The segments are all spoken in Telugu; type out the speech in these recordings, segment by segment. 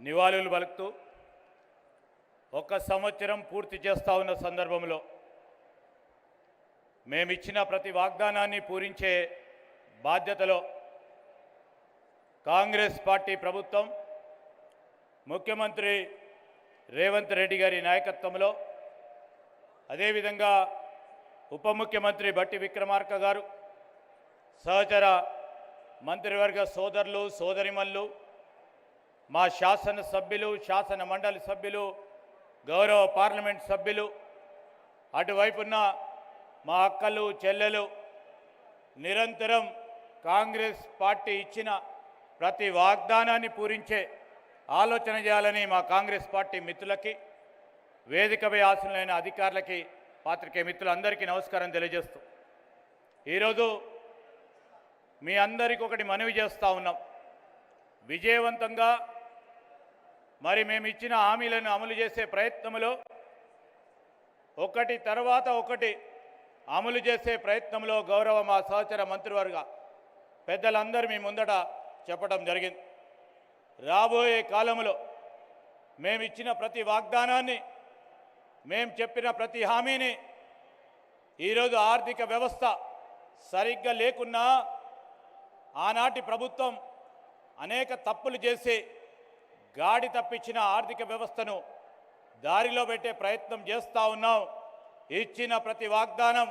నివాళులు పలుకుతూ ఒక సంవత్సరం పూర్తి చేస్తా ఉన్న సందర్భంలో మేమిచ్చిన ప్రతి వాగ్దానాన్ని పూరించే బాధ్యతలో కాంగ్రెస్ పార్టీ ప్రభుత్వం ముఖ్యమంత్రి రేవంత్ రెడ్డి గారి నాయకత్వంలో అదేవిధంగా ఉప ముఖ్యమంత్రి బట్టి విక్రమార్క గారు సహచర మంత్రివర్గ సోదరులు సోదరిమల్లు మా శాసన సభ్యులు శాసన మండలి సభ్యులు గౌరవ పార్లమెంట్ సభ్యులు అటువైపున్న మా అక్కలు చెల్లెలు నిరంతరం కాంగ్రెస్ పార్టీ ఇచ్చిన ప్రతి వాగ్దానాన్ని పూరించే ఆలోచన చేయాలని మా కాంగ్రెస్ పార్టీ మిత్రులకి వేదికపై ఆశలైన అధికారులకి పాత్రికే మిత్రులందరికీ నమస్కారం తెలియజేస్తూ ఈరోజు మీ అందరికీ ఒకటి మనవి చేస్తూ ఉన్నాం. విజయవంతంగా మరి మేము ఇచ్చిన హామీలను అమలు చేసే ప్రయత్నంలో ఒకటి తర్వాత ఒకటి అమలు చేసే ప్రయత్నంలో గౌరవ మా సహచర మంత్రివర్గ పెద్దలందరూ మీ ముందట చెప్పడం జరిగింది. రాబోయే కాలంలో మేము ఇచ్చిన ప్రతి వాగ్దానాన్ని మేము చెప్పిన ప్రతి హామీని ఈరోజు ఆర్థిక వ్యవస్థ సరిగ్గా లేకున్నా ఆనాటి ప్రభుత్వం అనేక తప్పులు చేసి గాడి తప్పించిన ఆర్థిక వ్యవస్థను దారిలో పెట్టే ప్రయత్నం చేస్తూ ఉన్నాం. ఇచ్చిన ప్రతి వాగ్దానం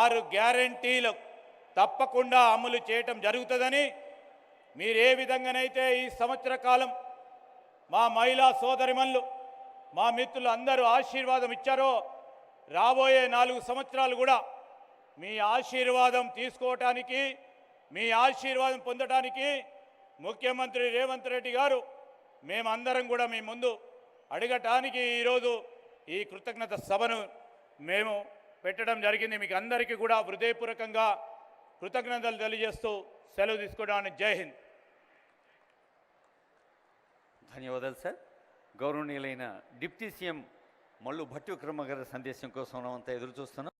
ఆరు గ్యారంటీలు తప్పకుండా అమలు చేయటం జరుగుతుందని మీరే విధంగానైతే ఈ సంవత్సర కాలం మా మహిళా సోదరిమన్లు మా మిత్రులు అందరూ ఆశీర్వాదం ఇచ్చారో రాబోయే నాలుగు సంవత్సరాలు కూడా మీ ఆశీర్వాదం తీసుకోవటానికి మీ ఆశీర్వాదం పొందటానికి ముఖ్యమంత్రి రేవంత్ రెడ్డి గారు మేమందరం కూడా మీ ముందు అడగటానికి ఈరోజు ఈ కృతజ్ఞత సభను మేము పెట్టడం జరిగింది. మీకు అందరికీ కూడా హృదయపూర్వకంగా కృతజ్ఞతలు తెలియజేస్తూ సెలవు తీసుకోవడానికి జై హింద్. ధన్యవాదాలు సార్. గౌరవనీయులైన డిప్యూటీ సీఎం మల్లు భట్టి విక్రమ గారి సందేశం కోసం మనమంతా ఎదురు చూస్తున్నాం.